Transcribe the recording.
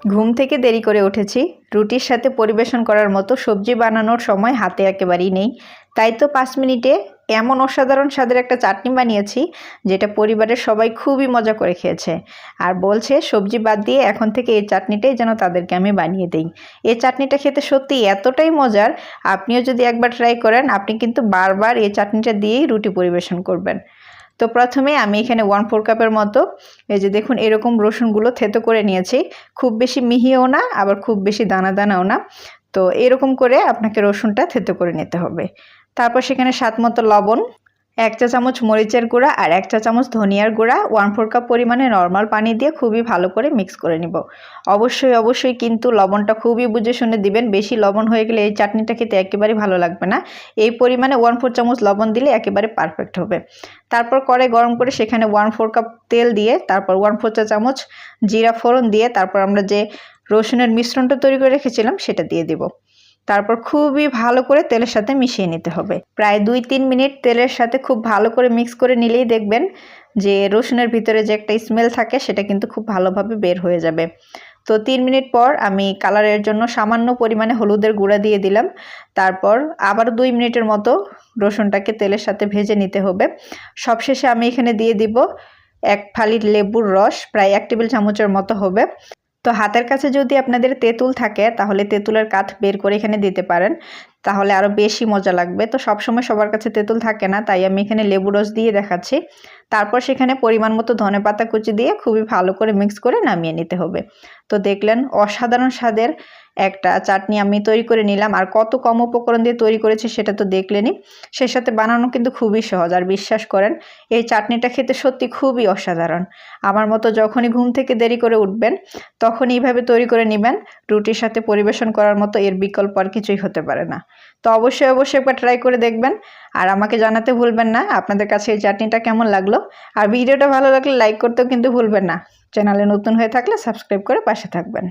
ঘুম থেকে দেরি করে উঠেছি। রুটির সাথে পরিবেশন করার মতো সবজি বানানোর সময় হাতে একেবারেই নেই। তাই তো পাঁচ মিনিটে এমন অসাধারণ স্বাদের একটা চাটনি বানিয়েছি, যেটা পরিবারের সবাই খুবই মজা করে খেয়েছে। আর বলছে, সবজি বাদ দিয়ে এখন থেকে এই চাটনিটাই যেন তাদেরকে আমি বানিয়ে দিই। এই চাটনিটা খেতে সত্যি এতটাই মজার, আপনিও যদি একবার ট্রাই করেন, আপনি কিন্তু বারবার এই চাটনিটা দিয়েই রুটি পরিবেশন করবেন। তো প্রথমে আমি এখানে ওয়ান ফোর কাপের মতো, এই যে দেখুন এরকম রসুনগুলো থেতো করে নিয়েছি। খুব বেশি মিহিও না, আবার খুব বেশি দানা দানাও না। তো এরকম করে আপনাকে রসুনটা থেতো করে নিতে হবে। তারপর সেখানে সাত মতো লবণ এক চা চামচ মরিচের গুঁড়া আর এক চা চামচ ধনিয়ার গুঁড়া ওয়ান ফোর কাপ পরিমাণে নর্মাল পানি দিয়ে খুবই ভালো করে মিক্স করে নিব। অবশ্যই অবশ্যই কিন্তু লবণটা খুবই বুঝে শুনে দিবেন। বেশি লবণ হয়ে গেলে এই চাটনিটা খেতে একেবারেই ভালো লাগবে না। এই পরিমাণে ওয়ান ফোর চামচ লবণ দিলে একেবারে পারফেক্ট হবে। তারপর কড়াই গরম করে সেখানে ওয়ান ফোর কাপ তেল দিয়ে, তারপর ওয়ান ফোর চা চামচ জিরা ফোড়ন দিয়ে, তারপর আমরা যে রসুনের মিশ্রণটা তৈরি করে রেখেছিলাম সেটা দিয়ে দিব। তারপর খুবই ভালো করে তেলের সাথে মিশিয়ে নিতে হবে। প্রায় দুই তিন মিনিট তেলের সাথে খুব ভালো করে মিক্স করে নিলেই দেখবেন যে রসুনের ভিতরে যে একটা স্মেল থাকে সেটা কিন্তু খুব ভালোভাবে বের হয়ে যাবে। তো তিন মিনিট পর আমি কালারের জন্য সামান্য পরিমাণে হলুদের গুঁড়া দিয়ে দিলাম। তারপর আবার দুই মিনিটের মতো রসুনটাকে তেলের সাথে ভেজে নিতে হবে। সবশেষে আমি এখানে দিয়ে দিব এক ফালি লেবুর রস, প্রায় এক টেবিল চামচের মতো হবে। তো হাতের কাছে যদি আপনাদের তেঁতুল থাকে, তাহলে তেঁতুলের কাঠ বের করে এখানে দিতে পারেন। তাহলে আরও বেশি মজা লাগবে। তো সবসময় সবার কাছে তেঁতুল থাকে না, তাই আমি এখানে লেবু রস দিয়ে দেখাচ্ছি। তারপর সেখানে পরিমাণ মতো ধনে পাতা কুচি দিয়ে খুবই ভালো করে মিক্স করে নামিয়ে নিতে হবে। তো দেখলেন অসাধারণ স্বাদের একটা চাটনি আমি তৈরি করে নিলাম। আর কত কম উপকরণ দিয়ে তৈরি করেছি সেটা তো দেখলেনই। সে সাথে বানানো কিন্তু খুবই সহজ, আর বিশ্বাস করেন, এই চাটনিটা খেতে সত্যি খুবই অসাধারণ। আমার মতো যখনই ঘুম থেকে দেরি করে উঠবেন তখন এইভাবে তৈরি করে নেবেন। রুটির সাথে পরিবেশন করার মতো এর বিকল্প আর কিছুই হতে পারে না। তো অবশ্যই অবশ্যই একবার ট্রাই করে দেখবেন। আর আমাকে জানাতে ভুলবেন না, আপনাদের কাছে এই চাটনিটা কেমন লাগল। আর ভিডিওটা ভালো লাগলে লাইক করতেও কিন্তু ভুলবেন না। চ্যানেলে নতুন হয়ে থাকলে সাবস্ক্রাইব করে পাশে থাকবেন।